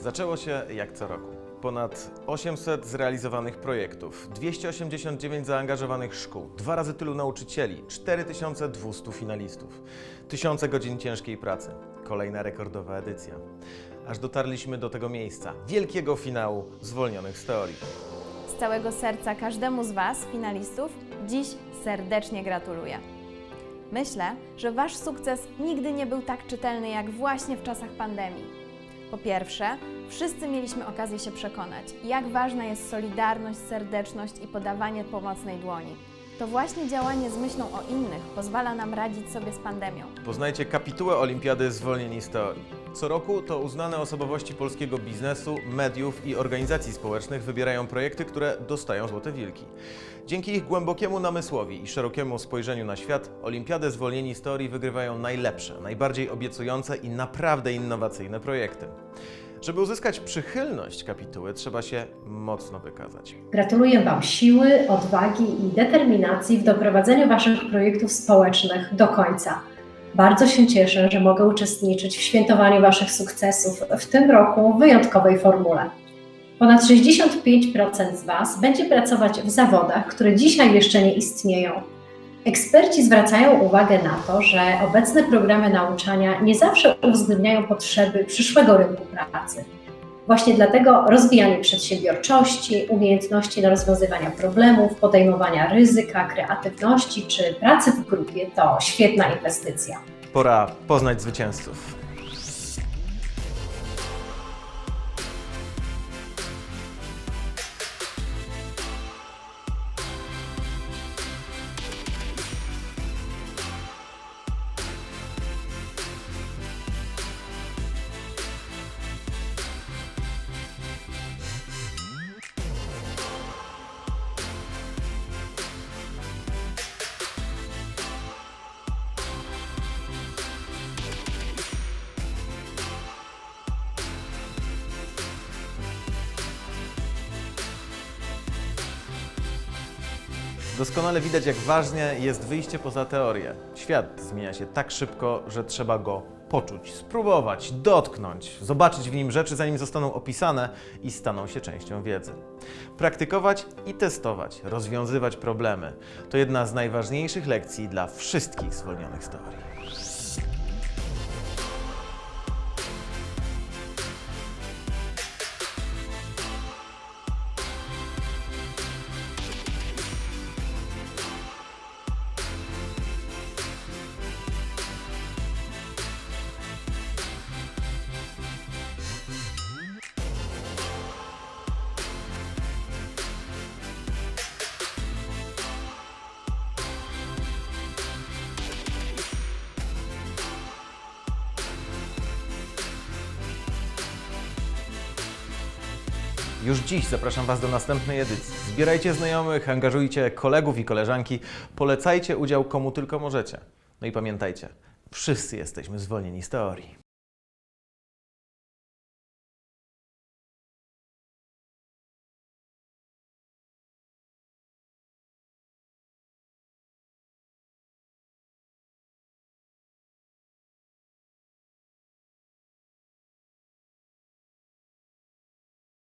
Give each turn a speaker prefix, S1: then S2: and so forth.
S1: Zaczęło się jak co roku. Ponad 800 zrealizowanych projektów, 289 zaangażowanych szkół, dwa razy tylu nauczycieli, 4200 finalistów, tysiące godzin ciężkiej pracy. Kolejna rekordowa edycja. Aż dotarliśmy do tego miejsca, wielkiego finału zwolnionych z teorii.
S2: Z całego serca każdemu z Was, finalistów, dziś serdecznie gratuluję. Myślę, że Wasz sukces nigdy nie był tak czytelny jak właśnie w czasach pandemii. Po pierwsze, wszyscy mieliśmy okazję się przekonać, jak ważna jest solidarność, serdeczność i podawanie pomocnej dłoni. To właśnie działanie z myślą o innych pozwala nam radzić sobie z pandemią.
S1: Poznajcie kapitułę Olimpiady Zwolnieni z. Co roku to uznane osobowości polskiego biznesu, mediów i organizacji społecznych wybierają projekty, które dostają Złote Wilki. Dzięki ich głębokiemu namysłowi i szerokiemu spojrzeniu na świat, Olimpiadę Zwolnieni z Teorii wygrywają najlepsze, najbardziej obiecujące i naprawdę innowacyjne projekty. Żeby uzyskać przychylność kapituły, trzeba się mocno wykazać.
S3: Gratuluję Wam siły, odwagi i determinacji w doprowadzeniu Waszych projektów społecznych do końca. Bardzo się cieszę, że mogę uczestniczyć w świętowaniu Waszych sukcesów w tym roku w wyjątkowej formule. Ponad 65% z Was będzie pracować w zawodach, które dzisiaj jeszcze nie istnieją. Eksperci zwracają uwagę na to, że obecne programy nauczania nie zawsze uwzględniają potrzeby przyszłego rynku pracy. Właśnie dlatego rozwijanie przedsiębiorczości, umiejętności do rozwiązywania problemów, podejmowania ryzyka, kreatywności czy pracy w grupie to świetna inwestycja.
S1: Pora poznać zwycięzców. Doskonale widać, jak ważne jest wyjście poza teorię. Świat zmienia się tak szybko, że trzeba go poczuć, spróbować, dotknąć, zobaczyć w nim rzeczy, zanim zostaną opisane i staną się częścią wiedzy. Praktykować i testować, rozwiązywać problemy to jedna z najważniejszych lekcji dla wszystkich zwolnionych z teorii. Już dziś zapraszam Was do następnej edycji. Zbierajcie znajomych, angażujcie kolegów i koleżanki, polecajcie udział komu tylko możecie. No i pamiętajcie, wszyscy jesteśmy zwolnieni z teorii.